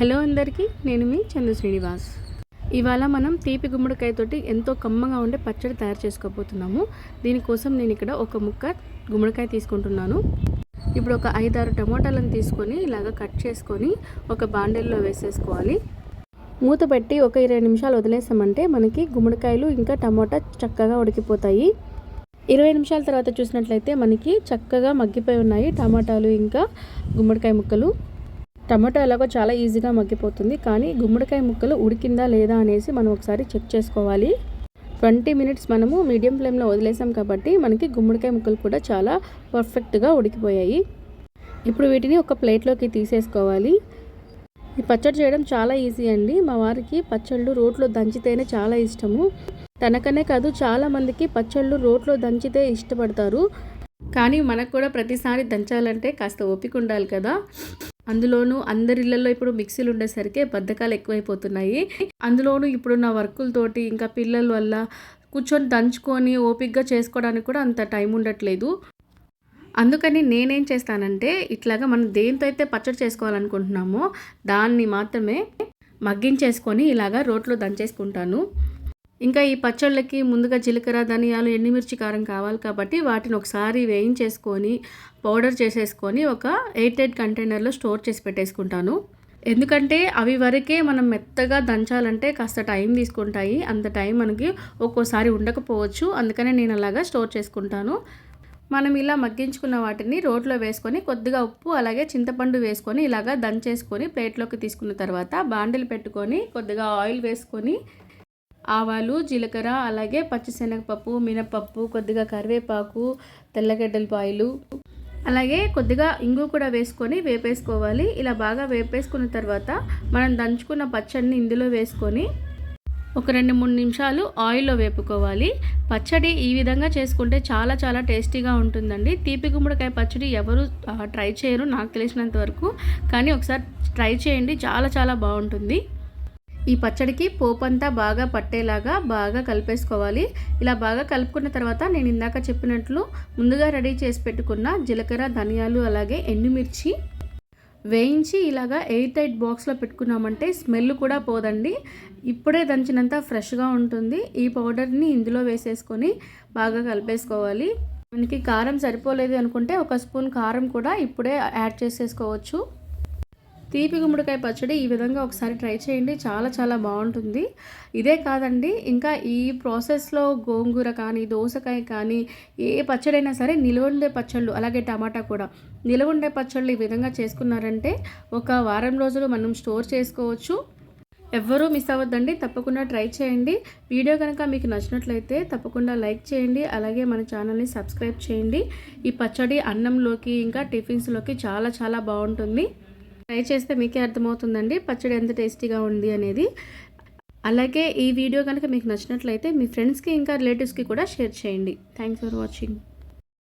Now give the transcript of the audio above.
Hello అందరికీ నేను మీ చందు శ్రీనివాస్. ఇవాళ మనం తీపి గుమ్మడికాయతోటి ఎంతో కమ్మగా ఉండే పచ్చడి తయారు చేసుకోబోతున్నాము. దీనికోసం నేను ఇక్కడ ఒక ముక్క గుమ్మడికాయ తీసుకుంటున్నాను. ఇప్పుడు ఒక ఐదారు టమోటాలను తీసుకొని ఇలాగ కట్ చేసుకొని ఒక బాండెల్లో వేసేసుకోవాలి. మూత పెట్టి ఒక ఇరవై నిమిషాలు వదిలేసామంటే మనకి గుమ్మడికాయలు ఇంకా టమోటా చక్కగా ఉడికిపోతాయి. ఇరవై నిమిషాల తర్వాత చూసినట్లయితే మనకి చక్కగా మగ్గిపోయి ఉన్నాయి టమాటాలు ఇంకా గుమ్మడికాయ ముక్కలు. టమాటో ఎలాగో చాలా ఈజీగా మగ్గిపోతుంది కానీ గుమ్మడికాయ ముక్కలు ఉడికిందా లేదా అనేసి మనం ఒకసారి చెక్ చేసుకోవాలి. ట్వంటీ మినిట్స్ మనము మీడియం ఫ్లేమ్లో వదిలేసాం కాబట్టి మనకి గుమ్మడికాయ ముక్కలు కూడా చాలా పర్ఫెక్ట్గా ఉడికిపోయాయి. ఇప్పుడు వీటిని ఒక ప్లేట్లోకి తీసేసుకోవాలి. ఈ పచ్చడి చేయడం చాలా ఈజీ అండి. మా వారికి పచ్చళ్ళు రోట్లో దంచితేనే చాలా ఇష్టము. తనకనే కాదు చాలామందికి పచ్చళ్ళు రోట్లో దంచితే ఇష్టపడతారు. కానీ మనకు కూడా ప్రతిసారి దంచాలంటే కాస్త ఓపిక ఉండాలి కదా. అందులోనూ అందరిళ్ళలో ఇప్పుడు మిక్సీలు ఉండేసరికి బద్ధకాలు ఎక్కువైపోతున్నాయి. అందులోనూ ఇప్పుడున్న వర్కులతోటి ఇంకా పిల్లల వల్ల కూర్చొని దంచుకొని ఓపిక్గా చేసుకోవడానికి కూడా అంత టైం ఉండట్లేదు. అందుకని నేనేం చేస్తానంటే ఇట్లాగా మనం దేంతో అయితే పచ్చడి చేసుకోవాలనుకుంటున్నామో దాన్ని మాత్రమే మగ్గించేసుకొని ఇలాగా రోట్లో దంచేసుకుంటాను. ఇంకా ఈ పచ్చళ్ళకి ముందుగా జీలకర్ర ధనియాలు ఎండుమిర్చి కారం కావాలి కాబట్టి వాటిని ఒకసారి వేయించేసుకొని పౌడర్ చేసేసుకొని ఒక ఎయిట్ ఎయిట్ కంటైనర్లో స్టోర్ చేసి పెట్టేసుకుంటాను. ఎందుకంటే అవి వరకే మనం మెత్తగా దంచాలంటే కాస్త టైం తీసుకుంటాయి. అంత టైం మనకి ఒక్కోసారి ఉండకపోవచ్చు. అందుకనే నేను అలాగా స్టోర్ చేసుకుంటాను. మనం ఇలా మగ్గించుకున్న వాటిని రోట్లో వేసుకొని కొద్దిగా ఉప్పు అలాగే చింతపండు వేసుకొని ఇలాగా దంచేసుకొని ప్లేట్లోకి తీసుకున్న తర్వాత బాండిల్ పెట్టుకొని కొద్దిగా ఆయిల్ వేసుకొని ఆవాలు జీలకర్ర అలాగే పచ్చిశనగపప్పు మినపప్పు కొద్దిగా కరివేపాకు తెల్లగడ్డల పాయలు. అలాగే కొద్దిగా ఇంగు కూడా వేసుకొని వేపేసుకోవాలి. ఇలా బాగా వేపేసుకున్న తర్వాత మనం దంచుకున్న పచ్చడిని ఇందులో వేసుకొని ఒక రెండు మూడు నిమిషాలు ఆయిల్లో వేపుకోవాలి. పచ్చడి ఈ విధంగా చేసుకుంటే చాలా చాలా టేస్టీగా ఉంటుందండి. తీపి గుమ్మడికాయ పచ్చడి ఎవరు ట్రై చేయరు నాకు తెలిసినంత వరకు. కానీ ఒకసారి ట్రై చేయండి చాలా చాలా బాగుంటుంది. ఈ పచ్చడికి పోపు అంతా బాగా పట్టేలాగా బాగా కలిపేసుకోవాలి. ఇలా బాగా కలుపుకున్న తర్వాత నేను ఇందాక చెప్పినట్లు ముందుగా రెడీ చేసి పెట్టుకున్న జీలకర్ర ధనియాలు అలాగే ఎండుమిర్చి వేయించి ఇలాగా ఎయిట్ ఎయిట్ బాక్స్లో పెట్టుకున్నామంటే స్మెల్ కూడా పోదండి. ఇప్పుడే దంచినంత ఫ్రెష్గా ఉంటుంది. ఈ పౌడర్ని ఇందులో వేసేసుకొని బాగా కలిపేసుకోవాలి. మనకి కారం సరిపోలేదు అనుకుంటే ఒక స్పూన్ కారం కూడా ఇప్పుడే యాడ్ చేసేసుకోవచ్చు. తీపి గుమ్మడికాయ పచ్చడి ఈ విధంగా ఒకసారి ట్రై చేయండి. చాలా చాలా బాగుంటుంది. ఇదే కాదండి ఇంకా ఈ ప్రాసెస్లో గోంగూర కానీ దోసకాయ కానీ ఏ పచ్చడైనా సరే నిలవండే పచ్చళ్ళు అలాగే టమాటా కూడా నిలవండే పచ్చళ్ళు ఈ విధంగా చేసుకున్నారంటే ఒక వారం రోజులు మనం స్టోర్ చేసుకోవచ్చు. ఎవ్వరూ మిస్ అవ్వద్దండి తప్పకుండా ట్రై చేయండి. వీడియో కనుక మీకు నచ్చినట్లయితే తప్పకుండా లైక్ చేయండి అలాగే మన ఛానల్ని సబ్స్క్రైబ్ చేయండి. ఈ పచ్చడి అన్నంలోకి ఇంకా టిఫిన్స్లోకి చాలా చాలా బాగుంటుంది. ట్రై చేస్తే మీకే అర్థమవుతుందండి. పచ్చడి ఎంత టేస్టీగా ఉంది అనేది. అలాగే ఈ వీడియో కనుక మీకు నచ్చినట్లయితే మీ ఫ్రెండ్స్కి ఇంకా రిలేటివ్స్కి కూడా షేర్ చేయండి. Thanks for watching.